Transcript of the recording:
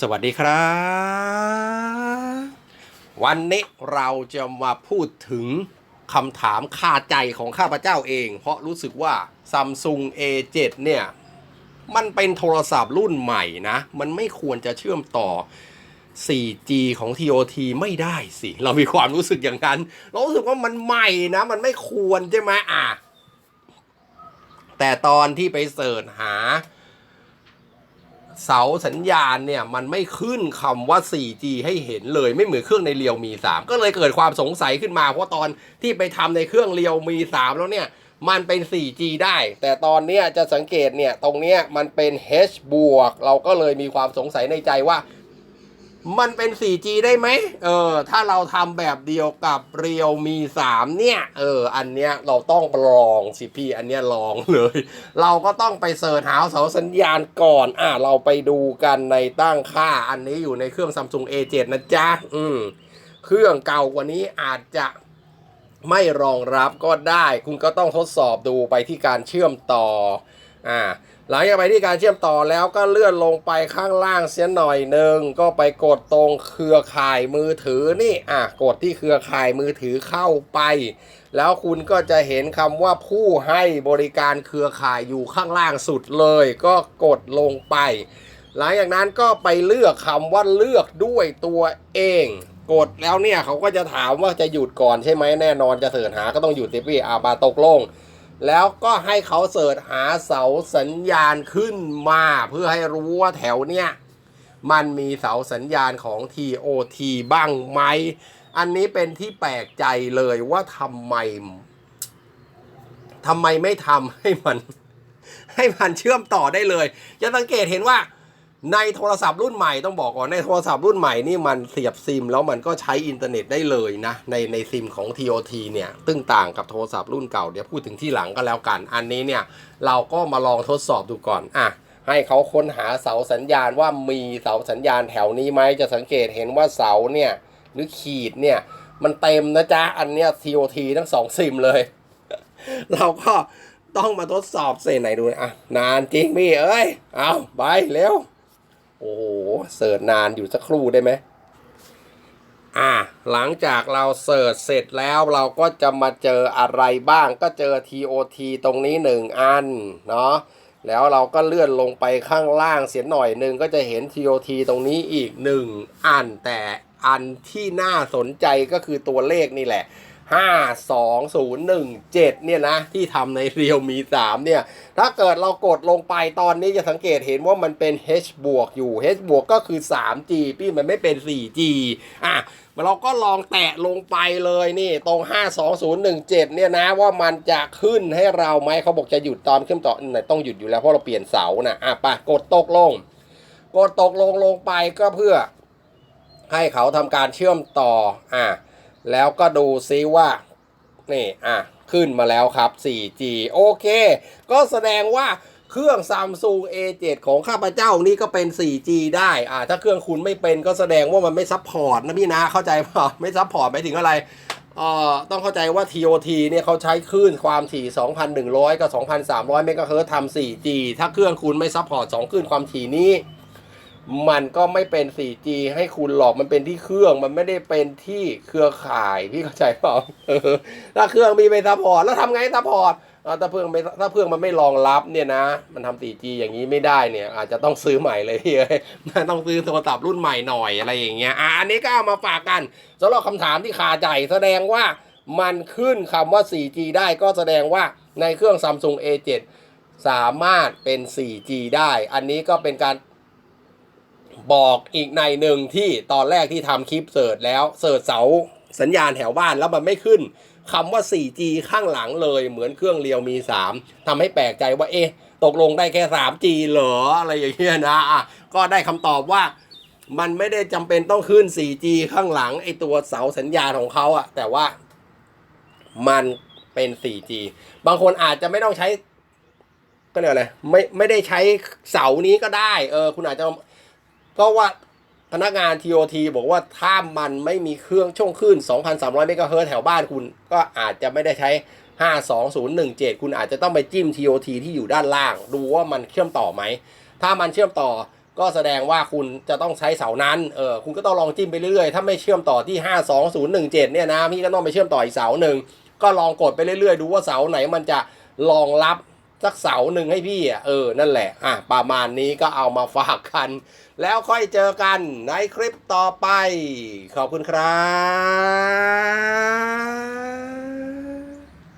สวัสดีครับ วันนี้เราจะมาพูดถึงคำถามคาใจของข้าพเจ้าเอง เพราะรู้สึกว่า Samsung A7 เนี่ย มันเป็นโทรศัพท์รุ่นใหม่นะ มันไม่ควรจะเชื่อมต่อ 4G ของ TOT ไม่ได้สิ เรามีความรู้สึกอย่างนั้น เรารู้สึกว่ามันใหม่นะ มันไม่ควรใช่ไหมอะ แต่ตอนที่ไปเสิร์ชหา เสาสัญญาณเนี่ยมันไม่ขึ้นคำว่า 4G ให้เห็นเลยไม่เหมือนเครื่องในเรียวมี 3 ก็เลยเกิดความสงสัยขึ้นมา เพราะตอนที่ไปทำในเครื่องเรียวมี 3 แล้วเนี่ยมันเป็น 4G ได้ แต่ตอนนี้จะสังเกตเนี่ย ตรงเนี้ยมันเป็น H บวก เราก็เลยมีความสงสัยในใจว่า มันเป็น 4G ได้ไหมเออ ถ้าเราทำแบบเดียวกับเรียวมี3เนี่ย เออ อันเนี้ยเราต้องลองสิพี่ อันเนี้ยลองเลย เราก็ต้องไปเสิร์ชหาเสาสัญญาณก่อน อะเราไปดูกันในตั้งค่า อันนี้อยู่ในเครื่อง Samsung A7 นะจ๊ะ อืม เครื่องเก่ากว่านี้อาจจะไม่รองรับก็ได้ คุณก็ต้องทดสอบดูไปที่การเชื่อมต่อ อ่าหลังจากไปที่การเชื่อมต่อแล้วก็เลื่อนลงไปข้างล่างเสียหน่อยหนึ่งก็ไปกดตรงเครือข่ายมือถือนี่อะกดที่เครือข่ายมือถือเข้าไป แล้วคุณก็จะเห็นคำว่าผู้ให้บริการเครือข่ายอยู่ข้างล่างสุดเลย ก็กดลงไป หลังจากนั้นก็ไปเลือกคำว่าเลือกด้วยตัวเองกดแล้วเนี่ยเขาก็จะถามว่าจะหยุดก่อนใช่ไหมแน่นอนจะเสิร์ชหาก็ต้องหยุดสิพี่อาบาตกลง แล้วก็ให้เขาเสิร์ชหาเสาสัญญาณขึ้นมาเพื่อให้รู้ว่าแถวเนี้ยมันมีเสาสัญญาณของ TOT บ้างไหม อันนี้เป็นที่แปลกใจเลยว่าทำไมทำไมไม่ทำให้มัน ให้มันเชื่อมต่อได้เลย จะสังเกตเห็นว่า ในโทรศัพท์รุ่นใหม่ต้องบอกก่อนในโทรศัพท์รุ่นใหม่นี่มันเสียบซิม แล้วมันก็ใช้อินเทอร์เน็ตได้เลยนะ ในในซิมของ TOT เนี่ยตึ้งต่างกับโทรศัพท์รุ่นเก่าเดี๋ยวพูดถึงที่หลังก็แล้วกัน อันนี้เนี่ยเราก็มาลองทดสอบดูก่อนอะให้เขาค้นหาเสาสัญญาณว่ามีเสาสัญญาณแถวนี้ไหมจะสังเกตเห็นว่าเสาเนี่ยหรือขีดเนี่ยมันเต็มนะจ๊ะอันเนี้ย TOT ทั้งสองซิมเลย เราก็ต้องมาทดสอบเสไหนดูนะอะนานจริงพี่เอ้ยเอาไปเร็ว โอ้โหเสิร์ชนานอยู่สักครู่ได้ไหมอ่าหลังจากเราเสิร์ชเสร็จแล้วเราก็จะมาเจออะไรบ้างก็เจอ TOT ตรงนี้หนึ่งอันเนาะแล้วเราก็เลื่อนลงไปข้างล่างเสียหน่อยหนึ่งก็จะเห็น TOT ตรงนี้อีกหนึ่งอันแต่อันที่น่าสนใจก็คือตัวเลขนี่แหละ 52017 เนี่ยนะ ที่ทำในเรียวมี 3 เนี่ย ถ้าเกิดเรากดลงไปตอนนี้จะสังเกตเห็นว่ามันเป็น H บวกอยู่ H บวกก็คือ 3G พี่มันไม่เป็น 4G อะเราก็ลองแตะลงไปเลยนี่ตรง 52017 เนี่ยนะว่ามันจะขึ้นให้เราไหมเขาบอกจะหยุดตอนขึ้นต่อไหนต้องหยุดอยู่แล้วเพราะเราเปลี่ยนเสานะอะไปกดตกลง กดตกลงลงไปก็เพื่อให้เขาทำการเชื่อมต่ออะ แล้วก็ดูซิว่า นี่ อะ ขึ้นมาแล้วครับ 4G โอเค ก็แสดงว่าเครื่อง Samsung A7 ของข้าพเจ้านี่ก็เป็น 4G ได้ อ่า ถ้าเครื่องคุณไม่เป็นก็แสดงว่ามันไม่ซัพพอร์ตนะพี่นะ เข้าใจเปล่าไม่ซัพพอร์ตหมายถึงอะไรเอ่อต้องเข้าใจว่า TOT เนี่ยเขาใช้คลื่นความถี่ 2,100 กับ 2,300 เมกะเฮิรตซ์ทำ 4G ถ้าเครื่องคุณไม่ซัพพอร์ต 2 คลื่นความถี่นี้ มันก็ไม่เป็น 4G ให้คุณหรอกมันเป็นที่เครื่อง มันไม่ได้เป็นที่เครือข่ายพี่เข้าใจเปล่าถ้าเครื่องมีไปซัพพอร์ตแล้วทำไงซัพพอร์ตถ้าเครื่องไม่ถ้าเครื่องมันไม่รองรับเนี่ยนะ มันทำ 4G อย่างนี้ไม่ได้เนี่ย อาจจะต้องซื้อใหม่เลยพี่เอ้ยมันต้องซื้อโทรศัพท์รุ่นใหม่หน่อยอะไรอย่างเงี้ยอะอันนี้ก็เอามาฝากกันสำหรับคำถามที่คาใจแสดงว่ามันขึ้นคำว่า 4G ได้ก็แสดงว่าในเครื่อง Samsung A7 สามารถเป็น 4G ได้ อันนี้ก็เป็นการ บอกอีกในหนึ่งที่ตอนแรกที่ทำคลิปเสิร์ชแล้วเสิร์ชเสาสัญญาณแถวบ้านแล้วมันไม่ขึ้นคำว่า 4G ข้างหลังเลยเหมือนเครื่องเรียวมี 3ทำให้แปลกใจว่าเอ๊ะตกลงได้แค่ 3G เหรออะไรอย่างเงี้ยนะอะก็ได้คำตอบว่ามันไม่ได้จำเป็นต้องขึ้น 4G ข้างหลังไอตัวเสาสัญญาณของเขาอะแต่ว่ามันเป็น 4G บางคนอาจจะไม่ต้องใช้ก็เรียกอะไรไม่ไม่ได้ใช้เสานี้ก็ได้ เออ คุณอาจจะ เพราะว่าพนักงาน TOT บอกว่าถ้ามันไม่มีเครื่องช่วงคลื่น2,300 เมกะเฮิรตซ์แถวบ้านคุณ ก็อาจจะไม่ได้ใช้ 52017 คุณอาจจะต้องไปจิ้ม TOT ที่อยู่ด้านล่าง ดูว่ามันเชื่อมต่อไหม ถ้ามันเชื่อมต่อก็แสดงว่าคุณจะต้องใช้เสานั้น เออ คุณก็ต้องลองจิ้มไปเรื่อยๆ ถ้าไม่เชื่อมต่อที่ 52017 เนี่ยนะ พี่ก็ต้องไปเชื่อมต่ออีกเสาหนึ่ง ก็ลองกดไปเรื่อยๆ ดูว่าเสาไหนมันจะรองรับ สักเสาหนึ่งให้พี่อะเออนั่นแหละอะประมาณนี้ก็เอามาฝากกัน แล้วค่อยเจอกันในคลิปต่อไป ขอบคุณครับ